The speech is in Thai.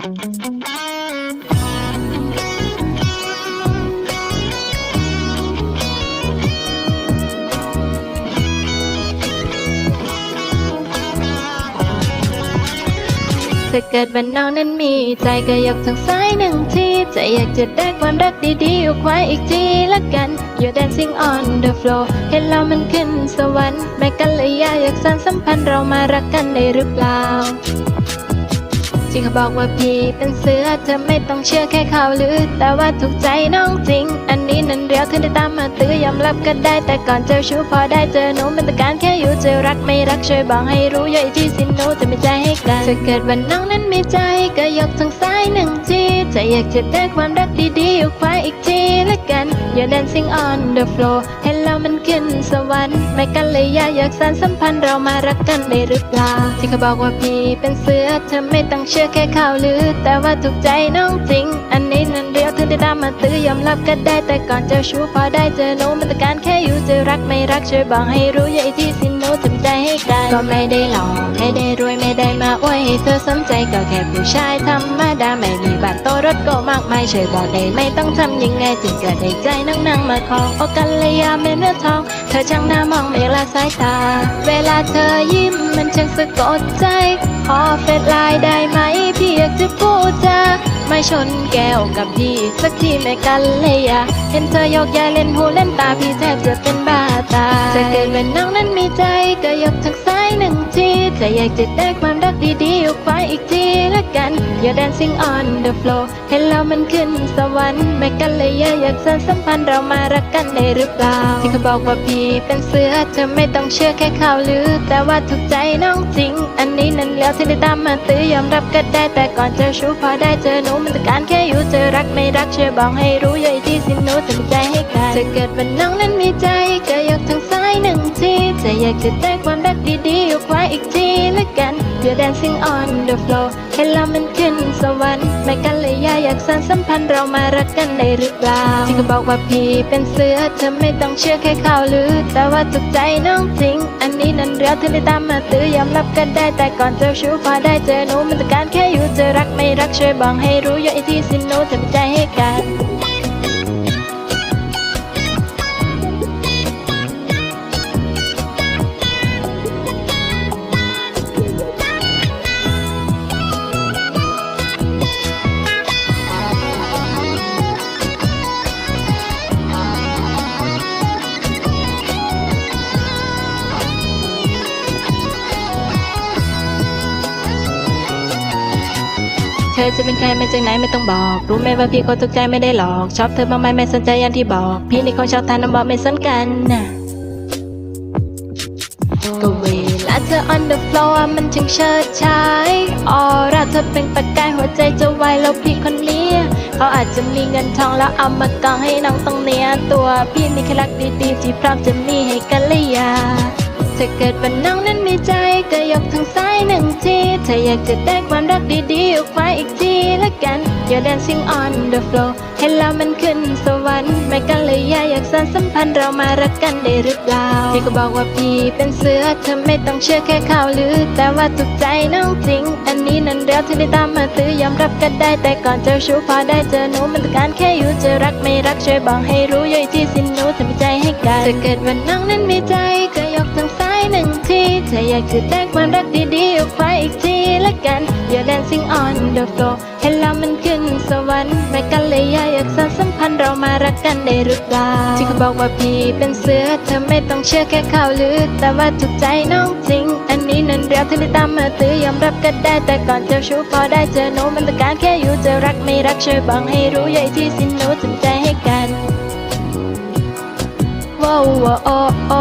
ถ้าเกิดวันน้องนั้นมีใจก็ยกทางซ้ายหนึ่งทีจะอยากจะได้ความรักดีๆเอาไว้อีกทีละกัน You're dancing on the floor เห็นเรามันขึ้นสวรรค์แม่กันเลยอยากอยากสานสัมพันธ์เรามารักกันได้หรือเปล่า จริงเขาบอกว่าพี่เป็นเสือเธอไม่ต้องเชื่อแค่ข่าวลือ แต่ว่าถูกใจน้องจริง อันนี้นั้นเรียวเธอได้ตามมาตื้อยอมรับก็ได้ แต่ก่อนเจอชู้พอได้เจอหนูมันต่การแค่อยู่เจอรักไม่รักช่วยบอกให้รู้ย่อยที่สินหนูจะไม่ใจให้กันถ้าเกิดวันน้องนั้นมีใจก็ยกทางซ้ายหนึ่งที จะอยากจะได้ความรักดีๆอยู่ควาอีกทีละกัน You're dancing on the floor เห็นแล้วมันขึ้นสวรรค์ไม่กันเลยอยากอยากสานสัมพันธ์เรามารักกันได้หรือเปล่า ที่เขาบอกว่าพี่เป็นเสือเธอไม่ต้องเชื่อแค่ข่าวลือ แต่ว่าถูกใจน้องจริง อันนี้นั่นเรียวเธอได้ตามมาตื้อยอมรับก็ได้แต่ก่อนเจอชู้พอได้เจอหนูมันต้องการแค่อยู่จะรักไม่รักช่วยบอกให้รู้อย่าไอที่สินหนู ทำใจให้กันก็ไม่ได้หลอกไม่ได้รวยไม่ได้มาอวยให้เธอสนใจก็แค่ผู้ชายธรรมดาไม่มีบัตรโตรถก็มากมายช่วยบอกได้ไม่ต้องทำยังไงจึงเกิดได้ใจนั่งนั่งมาขอโอกันเลยยาเมเนื้อทอง เธอช่างน่ามองไม่ละสายตา เวลาเธอยิ้มมันช่างสะกดใจ ขอเฟซไลน์ได้ไหมพี่อยากจะพูดจา ไม่ชนแก้วกับพี่ สักทีไม่กันเลยอะเห็นเธอยกย้ายเล่นหูเล่นตาพี่แทบจะเป็นบ้าตายจะเกิดเป็นน้องนั้นมีใจก็ยกทางซ้ายหนึ่งทีจะอยากจะได้ความรักดีๆอยู่ควาอีกทีละกัน You're dancing on the floor เห็นแล้วมันขึ้นสวรรค์ไม่กันเลยอยากอยากสานสัมพันธ์เรามารักกันได้หรือเปล่าที่เขาบอกว่าพี่เป็นเสือเธอไม่ต้องเชื่อแค่ข่าวลือ แต่ว่าถูกใจน้องจริง อันนี้นั่นแล้วที่ได้ตามมาตื้อยอมรับก็ได้แต่ก่อนเจอชู้พอได้เจอหนูมันต้องการแค่อยู่เจอรักไม่รักเชื่อบอกให้รู้อย่าที่สินหนูทำใจให้กันถ้าเกิดวันน้องนั้นมีใจก็ยกทั้ง หนึ่งทีจะอยากจะได้ความรักดีๆอยู่ควาอีกทีละกัน You're dancing on the floor เห็นแล้วมันขึ้นสวรรค์ไม่กันเลยอยากอยากสานสัมพันธ์เรามารักกันได้หรือเปล่าที่เขาบอกว่าพี่เป็นเสือเธอไม่ต้องเชื่อแค่ข่าวลือ แต่ว่าถูกใจน้องจริงอันนี้นั่นเรียวเธอได้ตามมาตื้อยอมรับก็ได้แต่ก่อนเจอชู้พอได้เจอหนูมันต้องการแค่อยู่เจอรักไม่รักช่วยบอกให้รู้อย่าไอที่สินหนูทำใจให้กัน ธอจะเป็นใครมาจากไหนไม่ต้องบอก รู้ไหมว่าพี่เขาตกใจไม่ได้หรอก ชอบเธอมากไหมไม่สนใจอย่างที่บอก พี่นี่เขาชอบทานน้ำบอกไม่สนกันนะก็เวลาเธอ on the floor มันช่างเชิดชายออร่าเธอเป็นประกายหัวใจจะวายแล้วพี่คนนี้ เขาอาจจะมีเงินทองแล้วเอามากองให้น้องต้องเนียตัวพี่มีแค่รักดีๆ ที่พร้อมจะมีให้กันเลยอยาถ้าเกิดว่าน้องนั้นมีใจก็ยกทางซ้ายหนึ่งที ถ้าอยากจะได้ความรักดีๆออกมาอีกทีละกัน You're dancing on the floor เห็นแล้วมันขึ้นสวรรค์ไม่กันเลยอยาอยากสานสัมพันธ์เรามารักกันได้หรือเปล่า พี่ก็บอกว่าพี่เป็นเสือเธอไม่ต้องเชื่อแค่ข่าวลือ แต่ว่าถูกใจน้องจริง อันนี้นั่นเรียวที่ได้ตามมาตื้อยอมรับก็ได้ แต่ก่อนเจอชู้พอได้เจอหนูมันต้องการแค่อยู่จะรักไม่รักช่วยบอกให้รู้ย่อยที่สินหนูทำใจให้กันถ้าเกิดว่าน้องนั้นมีใจก็ยกทาง อยากจะได้ความรักดีๆออกมาอีกทีละกัน You're dancing on the floor เห็นแล้วมันขึ้นสวรรค์ไม่กันเลยอยากอยากสานสัมพันธ์เรามารักกันได้หรือเปล่า ที่เขาบอกว่าพี่เป็นเสือเธอไม่ต้องเชื่อแค่ข่าวลือ แต่ว่าถูกใจน้องจริง อันนี้นั่นเรียวที่ได้ตามมาตื้อยอมรับก็ได้แต่ก่อนเจอชู้พอได้เจอหนูมันต้องการแค่อยู่จะรักไม่รักช่วยบอกให้รู้ย่อยที่สิ้นหนูทำใจให้กันว้าวว้าวโอ้